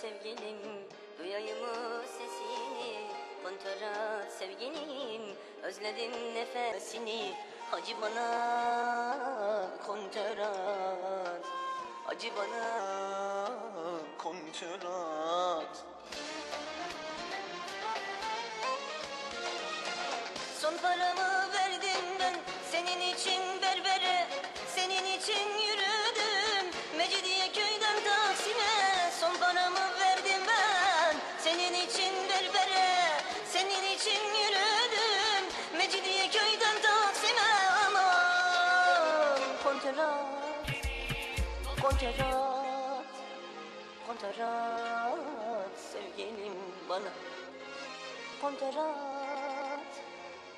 sevgilim Duyayım o sesini. Kontrat sevgilim Özledim nefesini. Acı bana kontrat. Acı bana kontrat. Son paramı verdim ben senin için berbere Senin için yürüdüm. Mecidiye köyden Kontrat Kontrat sevgilim bana. Kontrat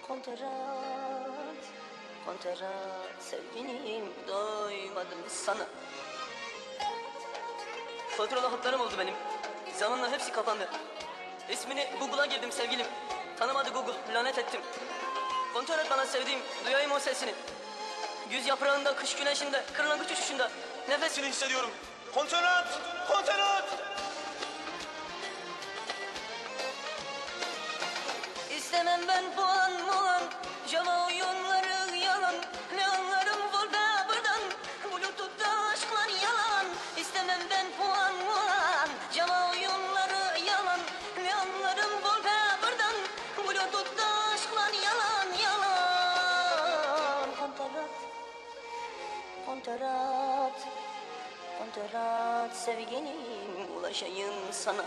Kontrat Kontrat sevgilim doymadım sana. Fatura hatlarım oldu benim. Zamanla hepsi kapandı. İsmini Google'a girdim sevgilim. Tanımadı Google lanet ettim. Kontrol et bana sevdiğim duyayım o sesini Güz yaprağında kış güneşinde kırlangıç uçuşunda Nefesini hissediyorum Kontenat! Kontenat! İstemem ben puan muan Java oyunları Kontrat Kontrat sevgilim ulaşayım sana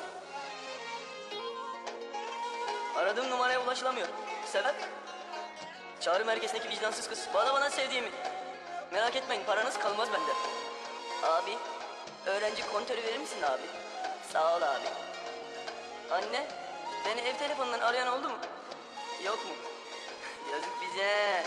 Aradığım numaraya ulaşılamıyor. Sebep? Çağrı merkezindeki vicdansız kız. Bana bana sevdiğimi. Merak etmeyin paranız kalmaz bende. Abi, öğrenci kontörü verir misin abi? Sağ ol abi. Anne, beni ev telefonundan arayan oldu mu? Yok mu? Yazık bize.